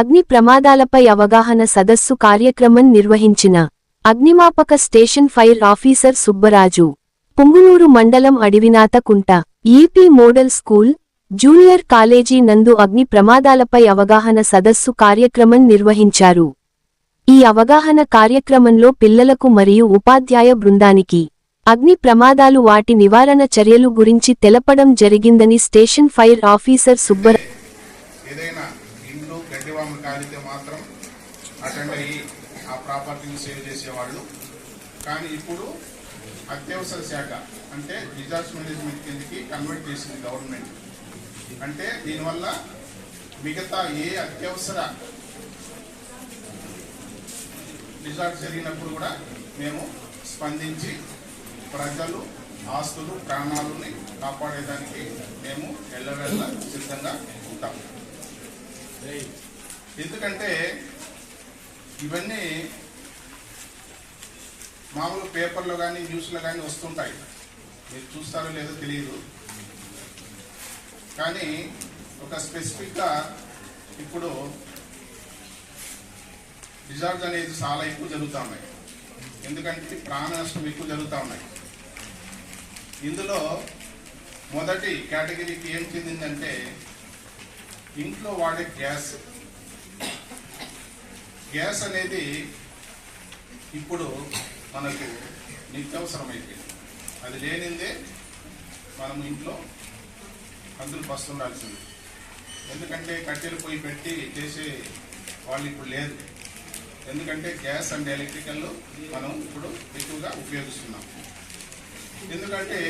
అగ్ని ప్రమాదాలపై అవగాహన సదస్సు కార్యక్రమం నిర్వహించిన అగ్నిమాపక station fire officer Subbaraju. Punganur మండలం Adivinathakunta EP model school junior college నందు అగ్ని ప్రమాదాలపై అవగాహన సదస్సు కార్యక్రమం నిర్వహించారు. ఈ అవగాహన కార్యక్రమంలో పిల్లలకు మరియు ఉపాధ్యాయ బృందానికి అగ్ని ప్రమాదాలు వాటి నివారణ చర్యలు గురించి తెలపడం జరిగిందని స్టేషన్ ఫైర్ ఆఫీసర్ సుబ్బరా ఏదైనా ఇండ్లు గడ్డివాములు కాలితే మాత్రం అటెండ్ అయ్యి ఆ ప్రాపర్టీని సేవ్ చేసేవాళ్ళు. కానీ ఇప్పుడు అత్యవసర శాఖ అంటే డిజాస్టర్ మేనేజ్మెంట్ కిందకి కన్వర్ట్ చేసింది గవర్నమెంట్. అంటే దీనివల్ల మిగతా ఏ అత్యవసర డిజాస్టర్ జరిగినప్పుడు కూడా మేము స్పందించి ప్రజలు ఆస్తులు ప్రాణాలని కాపాడేదానికి మేము ఎల్లవెల్ల సిద్ధంగా ఉంటాం. ఎందుకంటే ఇవన్నీ మామూలు పేపర్లో కానీ న్యూస్లో కానీ వస్తుంటాయి. మీరు చూస్తారో లేదో తెలియదు కానీ ఒక స్పెసిఫిక్గా ఇప్పుడు డిజార్జ్ అనేది చాలా ఎక్కువ జరుగుతూ ఉన్నాయి. ఎందుకంటే ప్రాణ నష్టం ఎక్కువ జరుగుతూ ఉన్నాయి. ఇందులో మొదటి కేటగిరీకి ఏం చెందిందంటే ఇంట్లో వాడే గ్యాస్. గ్యాస్ అనేది ఇప్పుడు మనకు నిత్యవసరమైపోయింది అది లేనిదే మనం ఇంట్లో అందులు పస్తుండాల్సింది. ఎందుకంటే కట్టెలు పొయ్యి పెట్టి చేసే వాళ్ళు ఇప్పుడు లేదు ఎందుకంటే గ్యాస్ అండ్ ఎలక్ట్రికల్ మనం ఇప్పుడు ఎక్కువగా ఉపయోగిస్తున్నాం. ఎందుకంటే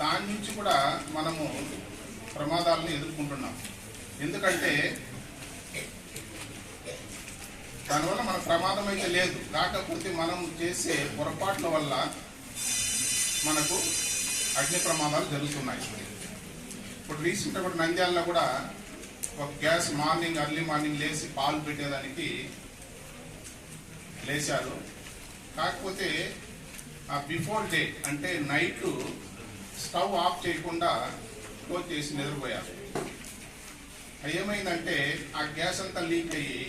దాని నుంచి కూడా మనము ప్రమాదాలను ఎదుర్కొంటున్నాం. ఎందుకంటే దానివల్ల మన ప్రమాదం అయితే లేదు. కాకపోతే మనం చేసే పొరపాట్ల వల్ల మనకు అగ్ని ప్రమాదాలు జరుగుతున్నాయి. ఇప్పుడు రీసెంట్గా కూడా నంద్యాలలో కూడా ఒక గ్యాస్ మార్నింగ్ అర్లీ మార్నింగ్ లేచి పాలు పెట్టేదానికి లేచారు. కాకపోతే ఆ బిఫోర్ డే అంటే నైట్ స్టవ్ ఆఫ్ చేయకుండా క్లోజ్ చేసి నిద్రపోయారు. ఏమైందంటే ఆ గ్యాస్ అంతా లీక్ అయ్యి